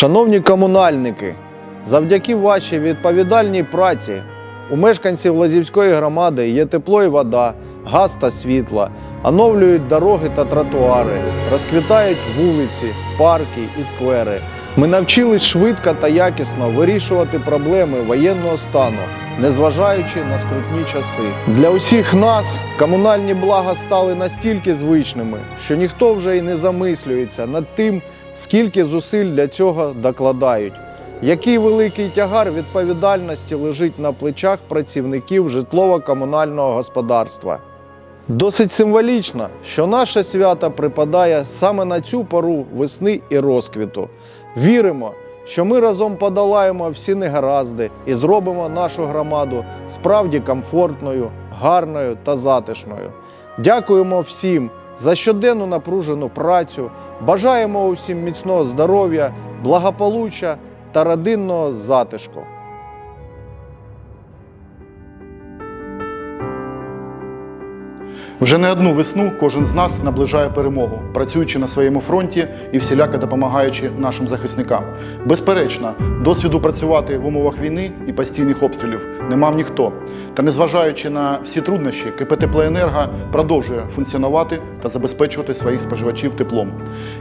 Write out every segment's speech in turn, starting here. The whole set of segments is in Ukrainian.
Шановні комунальники, завдяки вашій відповідальній праці у мешканців Лазівської громади є тепло і вода, газ та світло, оновлюють дороги та тротуари, розквітають вулиці, парки і сквери. Ми навчились швидко та якісно вирішувати проблеми воєнного стану, незважаючи на скрутні часи. Для усіх нас комунальні блага стали настільки звичними, що ніхто вже й не замислюється над тим, скільки зусиль для цього докладають. Який великий тягар відповідальності лежить на плечах працівників житлово-комунального господарства. Досить символічно, що наше свято припадає саме на цю пору весни і розквіту. Віримо, що ми разом подолаємо всі негаразди і зробимо нашу громаду справді комфортною, гарною та затишною. Дякуємо всім за щоденну напружену працю. Бажаємо усім міцного здоров'я, благополуччя та родинного затишку. Вже не одну весну кожен з нас наближає перемогу, працюючи на своєму фронті і всіляко допомагаючи нашим захисникам. Безперечно, досвіду працювати в умовах війни і постійних обстрілів не мав ніхто. Та незважаючи на всі труднощі, КП «Теплоенерго» продовжує функціонувати та забезпечувати своїх споживачів теплом.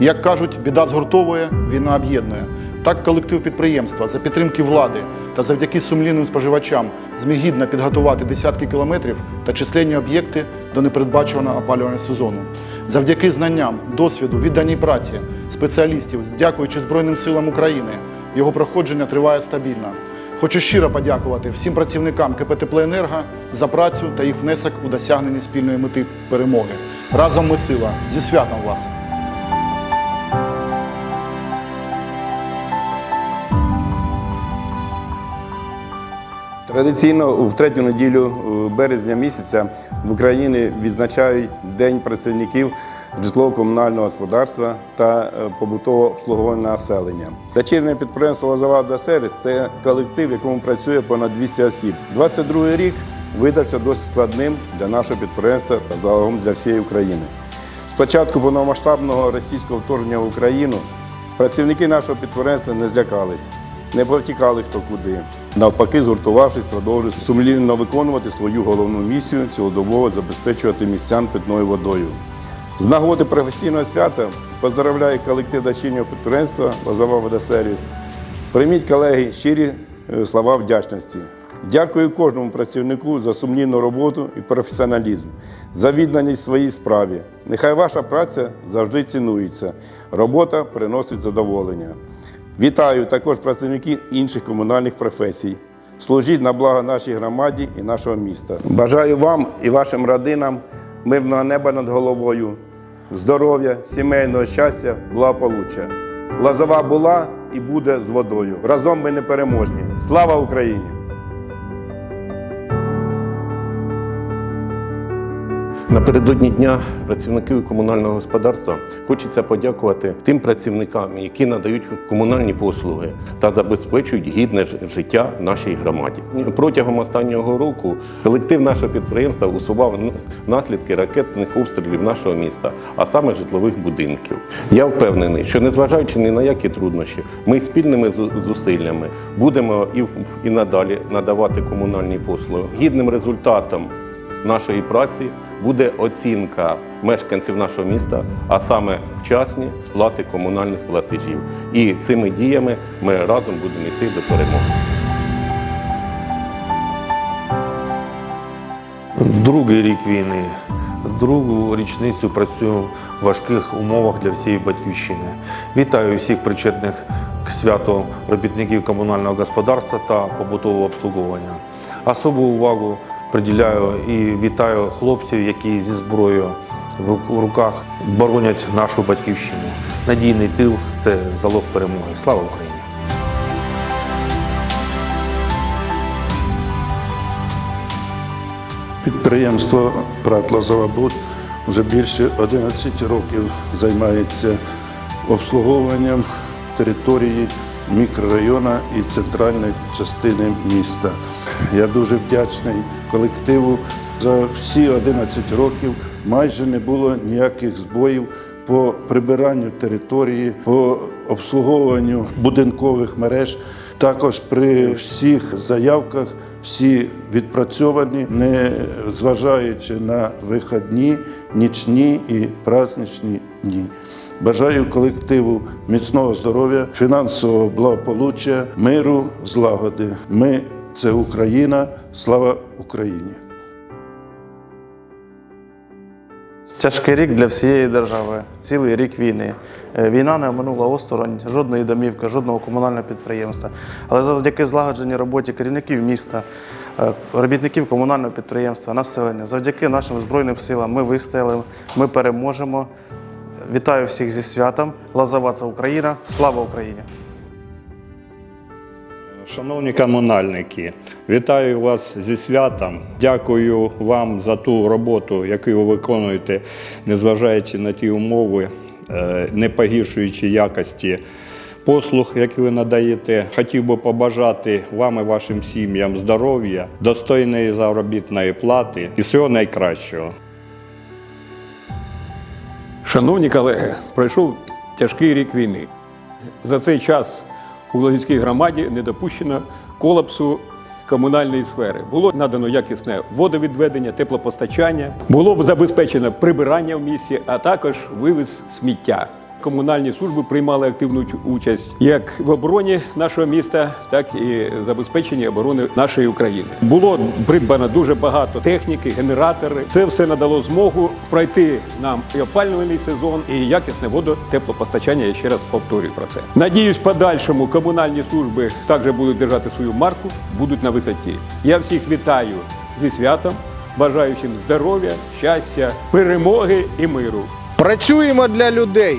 Як кажуть, біда згуртовує, війна об'єднує. Так, колектив підприємства за підтримки влади та завдяки сумлінним споживачам зміг гідно підготувати десятки кілометрів та численні об'єкти до непередбачуваного опалювального сезону. Завдяки знанням, досвіду, відданій праці спеціалістів, дякуючи Збройним силам України, його проходження триває стабільно. Хочу щиро подякувати всім працівникам КП «Теплоенерго» за працю та їх внесок у досягнення спільної мети перемоги. Разом ми сила! Зі святом вас! Традиційно в третю неділю е, березня місяця в Україні відзначають День працівників житлово-комунального господарства та е, побутового обслуговування населення. Дочірнє підприємство Лозова Сервіс це колектив, в якому працює понад 200 осіб. 22 рік видався досить складним для нашого підприємства та загалом для всієї України. З початку повномасштабного російського вторгнення в Україну працівники нашого підприємства не злякались, не повтікали хто куди. Навпаки, згуртувавшись, продовжують сумлінно виконувати свою головну місію цілодобово забезпечувати містян питною водою. З нагоди професійного свята поздравляю колектив дочірнього підприємства Лозова Водосервіс. Прийміть, колеги, щирі е, слова вдячності. Дякую кожному працівнику за сумлінну роботу і професіоналізм, за відданість своїй справі. Нехай ваша праця завжди цінується. Робота приносить задоволення. Вітаю також працівників інших комунальних професій. Служіть на благо нашій громаді і нашого міста. Бажаю вам і вашим родинам мирного неба над головою, здоров'я, сімейного щастя, благополуччя. Лазова була і буде з водою. Разом ми непереможні. Слава Україні! Напередодні дня працівників комунального господарства хочеться подякувати тим працівникам, які надають комунальні послуги та забезпечують гідне життя нашій громаді. Протягом останнього року колектив нашого підприємства усував наслідки ракетних обстрілів нашого міста, а саме житлових будинків. Я впевнений, що незважаючи ні на які труднощі, ми спільними зу- зусиллями будемо і надалі надавати комунальні послуги. Гідним результатом нашої праці буде оцінка мешканців нашого міста, а саме вчасні сплати комунальних платежів. І цими діями ми разом будемо йти до перемоги. Другий рік війни, другу річницю працюю в важких умовах для всієї батьківщини. Вітаю всіх причетних к святу робітників комунального господарства та побутового обслуговування. Особу увагу приділяю і вітаю хлопців, які зі зброєю в руках боронять нашу батьківщину. Надійний тил це залог перемоги. Слава Україні! Підприємство «Прат Лозовабуд» вже більше 11 років займається обслуговуванням території мікрорайону і центральної частини міста. Я дуже вдячний колективу. За всі 11 років майже не було ніяких збоїв по прибиранню території, по обслуговуванню будинкових мереж. Також при всіх заявках всі відпрацьовані, не зважаючи на вихідні, нічні і праздничні дні. Бажаю колективу міцного здоров'я, фінансового благополуччя, миру, злагоди. Ми це Україна. Слава Україні! Тяжкий рік для всієї держави, цілий рік війни. Е, Війна не оминула осторонь жодної домівки, жодного комунального підприємства. Але завдяки злагодженій роботі керівників міста, е, робітників комунального підприємства, населення, завдяки нашим Збройним силам ми вистояли, ми переможемо. Вітаю всіх зі святом. Лазова це Україна! Слава Україні! Шановні комунальники, вітаю вас зі святом. Дякую вам за ту роботу, яку ви виконуєте, незважаючи на ті умови, е, не погіршуючи якості послуг, які ви надаєте. Хотів би побажати вам і вашим сім'ям здоров'я, достойної заробітної плати і всього найкращого. Шановні колеги, пройшов тяжкий рік війни. За цей час у Лозівській громаді не допущено колапсу комунальної сфери. Було надано якісне водовідведення, теплопостачання, було забезпечено прибирання в місті, а також вивіз сміття. Комунальні служби приймали активну участь як в обороні нашого міста, так і забезпеченні оборони нашої України. Було придбано дуже багато техніки, генератори. Це все надало змогу пройти нам і опалювальний сезон, і якісне водотеплопостачання. Я ще раз повторюю про це. Надіюсь, подальшому комунальні служби також будуть держати свою марку, будуть на висоті. Я всіх вітаю зі святом, бажаю всім здоров'я, щастя, перемоги і миру. Працюємо для людей.